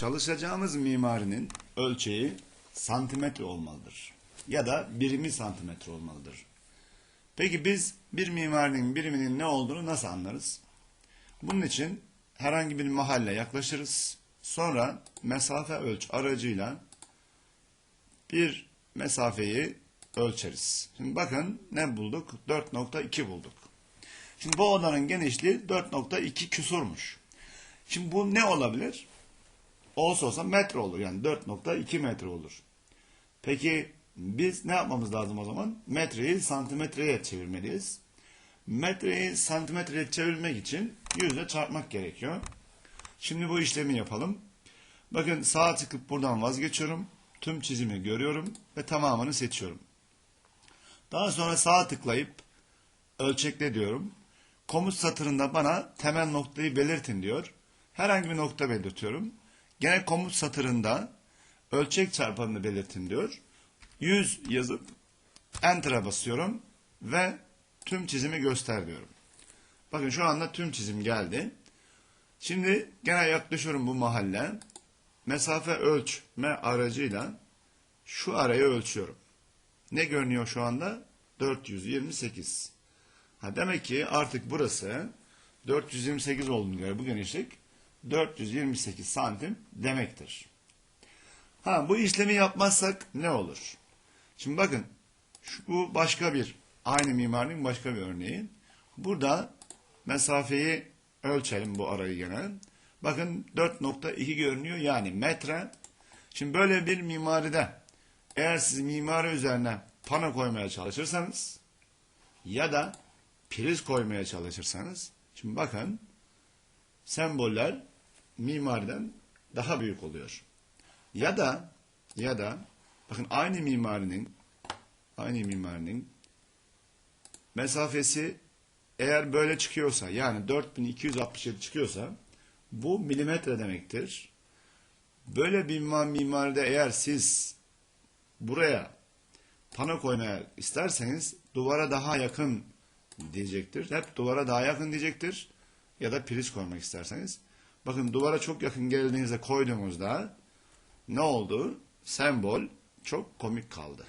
Çalışacağımız mimarinin ölçeği santimetre olmalıdır. Ya da birimi santimetre olmalıdır. Peki biz bir mimarinin biriminin ne olduğunu nasıl anlarız? Bunun için herhangi bir mahalle yaklaşırız. Sonra mesafe ölç aracıyla bir mesafeyi ölçeriz. Şimdi bakın ne bulduk? 4.2 bulduk. Şimdi bu odanın genişliği 4.2 küsurmuş. Şimdi bu ne olabilir? Olsa olsa metre olur. Yani 4.2 metre olur. Peki biz ne yapmamız lazım o zaman? Metreyi santimetreye çevirmeliyiz. Metreyi santimetreye çevirmek için yüzle çarpmak gerekiyor. Şimdi bu işlemi yapalım. Bakın sağa çıkıp buradan vazgeçiyorum. Tüm çizimi görüyorum ve tamamını seçiyorum. Daha sonra sağa tıklayıp ölçekle diyorum. Komut satırında bana temel noktayı belirtin diyor. Herhangi bir nokta belirtiyorum. Gene komut satırında ölçek çarpanını belirtin diyor. 100 yazıp Enter'a basıyorum ve tüm çizimi göster diyorum. Bakın şu anda tüm çizim geldi. Şimdi gene yaklaşıyorum bu mahalle. Mesafe ölçme aracıyla şu arayı ölçüyorum. Ne görünüyor şu anda? 428. Ha demek ki artık burası 428 olduğunu göre bu genişlik 428 santim demektir. Ha bu işlemi yapmazsak ne olur? Şimdi bakın şu, bu başka bir aynı mimarinin başka bir örneği. Burada mesafeyi ölçelim bu arayı gene. Bakın 4.2 görünüyor yani metre. Şimdi böyle bir mimaride eğer siz mimari üzerine pano koymaya çalışırsanız ya da priz koymaya çalışırsanız şimdi bakın semboller mimariden daha büyük oluyor. Ya da ya da bakın aynı mimarinin aynı mimarinin mesafesi eğer böyle çıkıyorsa yani 4267 çıkıyorsa bu milimetre demektir. Böyle bir mimaride eğer siz buraya pano koymaya isterseniz duvara daha yakın diyecektir. Hep duvara daha yakın diyecektir. Ya da priz koymak isterseniz. Bakın duvara çok yakın geldiğinizde koyduğumuzda ne oldu? Sembol çok komik kaldı.